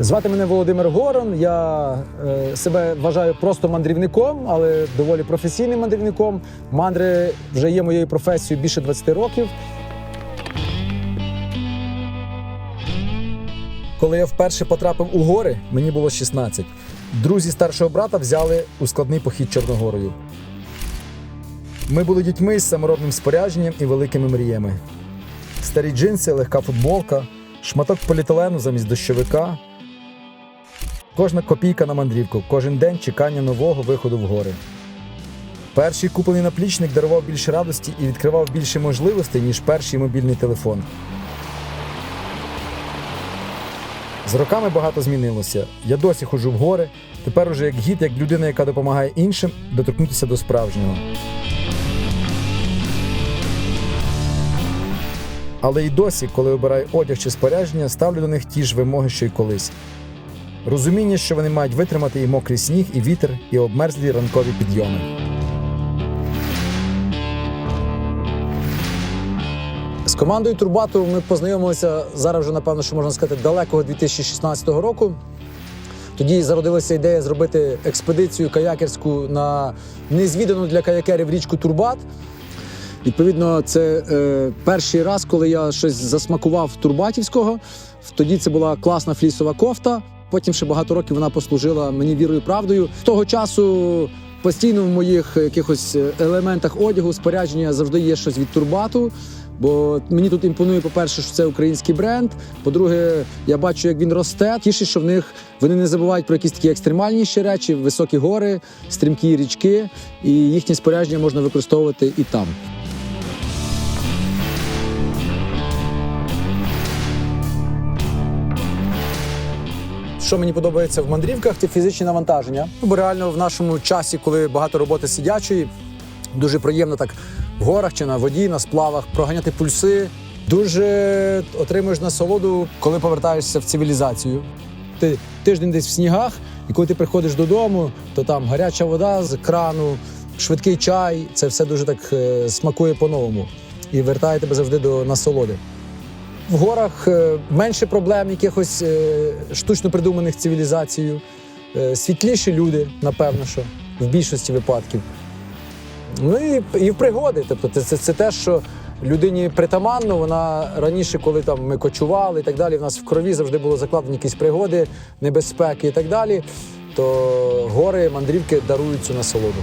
Звати мене Володимир Горон. Я е, себе вважаю просто мандрівником, але доволі професійним мандрівником. Мандри вже є моєю професією більше 20 років. Коли я вперше потрапив у гори, мені було 16. Друзі старшого брата взяли у складний похід Чорногорою. Ми були дітьми з саморобним спорядженням і великими мріями. Старі джинси, легка футболка, шматок поліетилену замість дощовика. Кожна копійка на мандрівку, кожен день чекання нового виходу в гори. Перший куплений наплічник дарував більше радості і відкривав більше можливостей, ніж перший мобільний телефон. З роками багато змінилося. Я досі ходжу в гори, тепер уже як гід, як людина, яка допомагає іншим доторкнутися до справжнього. Але й досі, коли обираю одяг чи спорядження, ставлю до них ті ж вимоги, що й колись. Розуміння, що вони мають витримати і мокрий сніг, і вітер, і обмерзлі ранкові підйоми. З командою Турбату ми познайомилися зараз вже, напевно, що можна сказати, далекого 2016 року. Тоді зародилася ідея зробити експедицію каякерську на незвідану для каякерів річку Турбат. Відповідно, це е, перший раз, коли я щось засмакував Турбатівського. Тоді це була класна флісова кофта. Потім ще багато років вона послужила мені вірою і правдою. З того часу постійно в моїх якихось елементах одягу, спорядження завжди є щось від Турбату. Бо мені тут імпонує, по-перше, що це український бренд. По-друге, я бачу, як він росте. Тішить, що в них вони не забувають про якісь такі екстремальніші речі, високі гори, стрімкі річки, і їхнє спорядження можна використовувати і там. Що мені подобається в мандрівках, це фізичні навантаження. Бо реально в нашому часі, коли багато роботи сидячої, дуже приємно так в горах чи на воді, на сплавах проганяти пульси. Дуже отримуєш насолоду, коли повертаєшся в цивілізацію. Ти тиждень десь в снігах, і коли ти приходиш додому, то там гаряча вода з крану, швидкий чай. Це все дуже так е, смакує по-новому і вертає тебе завжди до насолоди. В горах е, менше проблем, якихось е, штучно придуманих цивілізацією, е, світліші люди, напевно, що в більшості випадків. Ну і, і в пригоди. Тобто, це, це, це те, що людині притаманно. Вона раніше, коли там ми кочували і так далі, в нас в крові завжди було закладені якісь пригоди, небезпеки і так далі. То гори, мандрівки дарують цю насолоду.